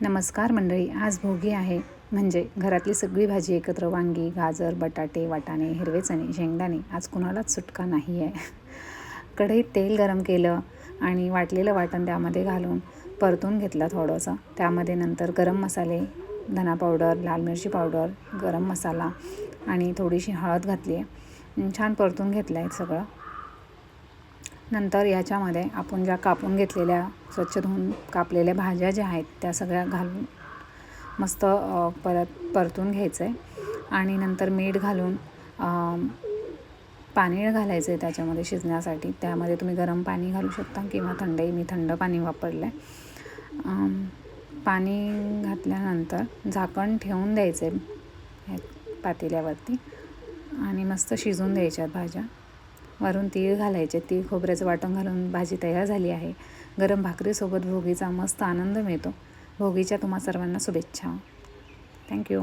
नमस्कार मंडळी आज भोगी आहे. म्हणजे घरातली सगळी भाजी एकत्र वांगी गाजर बटाटे वाटाणे हिरवे चणे शेंगदाणे आज कुणालाच सुटका नाही आहे कढईत तेल गरम केलं आणि वाटलेलं वाटण त्यामध्ये घालून परतून घेतलं थोडंसं. त्यामध्ये नंतर गरम मसाले धना पावडर लाल मिरची पावडर गरम मसाला आणि थोडीशी हळद घातली आहे छान परतून घेतलं आहे सगळं. नंतर याच्यामध्ये आपण ज्या कापून घेतलेल्या स्वच्छ धुवून कापलेल्या भाज्या ज्या आहेत त्या सगळ्या घालून मस्त परत परतून घ्यायचं आहे आणि नंतर मीठ घालून पाणी घालायचं आहे त्याच्यामध्ये शिजण्यासाठी. त्यामध्ये तुम्ही गरम पाणी घालू शकता किंवा थंडही मी थंड पाणी वापरलं आहे पाणी घातल्यानंतर झाकण ठेवून द्यायचं आहे पातेल्यावरती. आणि मस्त शिजून द्यायच्या भाज्या. वरून तीळ घालायचे. तीळ खोबऱ्याचं वाटण घालून भाजी तयार झाली आहे. गरम भाकरीसोबत भोगीचा मस्त आनंद मिळतो. भोगीच्या तुम्हा सर्वांना शुभेच्छा. थँक्यू